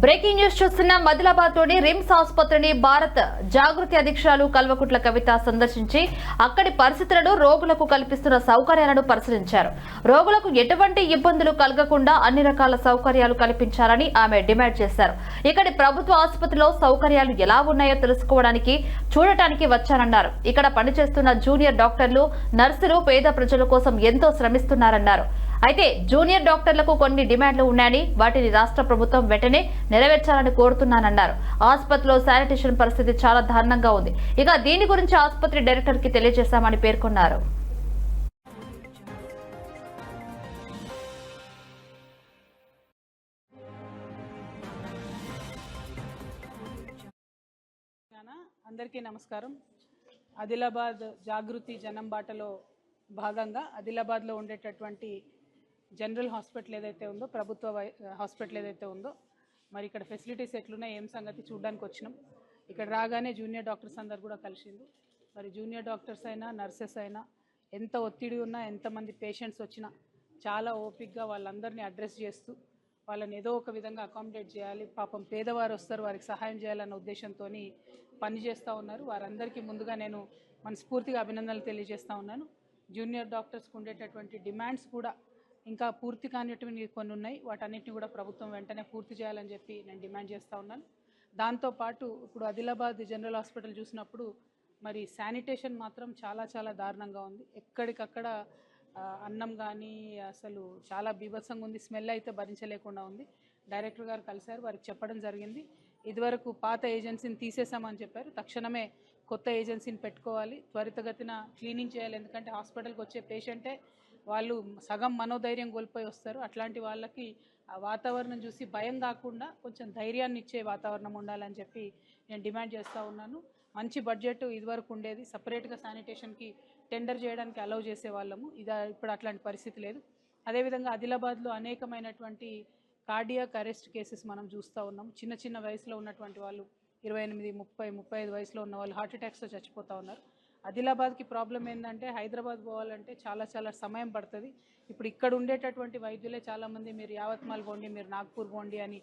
Breaking news చూస్తున్న మదిలాబాద్లోని RIMS ఆసుపత్రిని భారత్ జాగృతి అధ్యక్షురాలు కల్వకుట్ల కవిత సందర్శించి అక్కడి పరిస్థితులను రోగులకు కల్పిస్తున్న సౌకర్యాలను పరిశీలించారు. రోగులకు ఎటువంటి ఇబ్బందులు కలగకుండా అన్ని రకాల సౌకర్యాలు కల్పించాలని ఆమె డిమాండ్ చేశారు. ఇక్కడి ప్రభుత్వ ఆసుపత్రిలో సౌకర్యాలు ఎలా ఉన్నాయో తెలుసుకోవడానికి చూడటానికి వచ్చానన్నారు. ఇక్కడ పనిచేస్తున్న జూనియర్ డాక్టర్లు నర్సులు పేద ప్రజల కోసం ఎంతో శ్రమిస్తున్నారన్నారు. అయితే జూనియర్ డాక్టర్లకు కొన్ని డిమాండ్లు ఉన్నాయని వాటిని రాష్ట్ర ప్రభుత్వం వెంటనే నెరవేర్చాలని కోరుతున్నానన్నారు. ఆసుపత్రిలో శానిటేషన్ పరిస్థితి చాలా దారుణంగా ఉంది. ఇక దీని గురించి ఆసుపత్రి డైరెక్టర్కి తెలియజేశామని పేర్కొన్నారు. అందరికీ నమస్కారం. ఆదిలాబాద్ జాగృతి జనం బాటలో భాగంగా ఆదిలాబాద్లో ఉండేటటువంటి జనరల్ హాస్పిటల్ ఏదైతే ఉందో ప్రభుత్వ వై- హాస్పిటల్ ఏదైతే ఉందో మరి ఇక్కడ ఫెసిలిటీస్ ఎట్లున్నాయి ఏం సంగతి చూడడానికి వచ్చినాం. ఇక్కడ రాగానే జూనియర్ డాక్టర్స్ అందరు కూడా కలిసిండు మరి జూనియర్ డాక్టర్స్ అయినా నర్సెస్ అయినా ఎంత ఒత్తిడి ఉన్నా ఎంతమంది పేషెంట్స్ వచ్చినా చాలా ఓపిక్గా వాళ్ళందరినీ అడ్రస్ చేస్తూ వాళ్ళని ఏదో ఒక విధంగా అకామిడేట్ చేయాలి పాపం పేదవారు వస్తారు వారికి సహాయం చేయాలన్న ఉద్దేశంతో పని చేస్తూ ఉన్నారు. వారందరికీ ముందుగా నేను మనస్ఫూర్తిగా అభినందనలు తెలియజేస్తూ ఉన్నాను. జూనియర్ డాక్టర్స్కి ఉండేటటువంటి డిమాండ్స్ కూడా ఇంకా పూర్తి కానిటివి కొన్ని ఉన్నాయి. వాటన్నిటిని కూడా ప్రభుత్వం వెంటనే పూర్తి చేయాలని చెప్పి నేను డిమాండ్ చేస్తూ ఉన్నాను. దాంతోపాటు ఇప్పుడు ఆదిలాబాద్ జనరల్ హాస్పిటల్ చూసినప్పుడు మరి శానిటేషన్ మాత్రం చాలా చాలా దారుణంగా ఉంది. ఎక్కడికక్కడ అన్నం కానీ అసలు చాలా బీభత్సంగా ఉంది. స్మెల్ అయితే భరించలేకుండా ఉంది. డైరెక్టర్ గారు కలిశారు. వారికి చెప్పడం జరిగింది. ఇదివరకు పాత ఏజెన్సీని తీసేసామని చెప్పారు. తక్షణమే కొత్త ఏజెన్సీని పెట్టుకోవాలి త్వరితగతిన క్లీనింగ్ చేయాలి. ఎందుకంటే హాస్పిటల్కి వచ్చే పేషెంటే వాళ్ళు సగం మనోధైర్యం కోల్పోయి వస్తారు. అట్లాంటి వాళ్ళకి ఆ వాతావరణం చూసి భయం కాకుండా కొంచెం ధైర్యాన్ని ఇచ్చే వాతావరణం ఉండాలని చెప్పి నేను డిమాండ్ చేస్తూ ఉన్నాను. మంచి బడ్జెట్ ఇదివరకు ఉండేది. సపరేట్గా శానిటేషన్కి టెండర్ చేయడానికి అలౌ చేసే వాళ్ళము ఇది ఇప్పుడు అట్లాంటి పరిస్థితి లేదు. అదేవిధంగా ఆదిలాబాద్లో అనేకమైనటువంటి కార్డియాక్ అరెస్ట్ కేసెస్ మనం చూస్తూ ఉన్నాం. చిన్న చిన్న వయసులో ఉన్నటువంటి వాళ్ళు ఇరవై ఎనిమిది ముప్పై ముప్పై ఐదు వయసులో ఉన్న వాళ్ళు హార్ట్ అటాక్స్తో చచ్చిపోతూ ఉన్నారు. ఆదిలాబాద్కి ప్రాబ్లం ఏంటంటే హైదరాబాద్ పోవాలంటే చాలా చాలా సమయం పడుతుంది. ఇప్పుడు ఇక్కడ ఉండేటటువంటి వైద్యులే చాలామంది మీరు యావత్మాల్ పోండి మీరు నాగ్పూర్ పోండి అని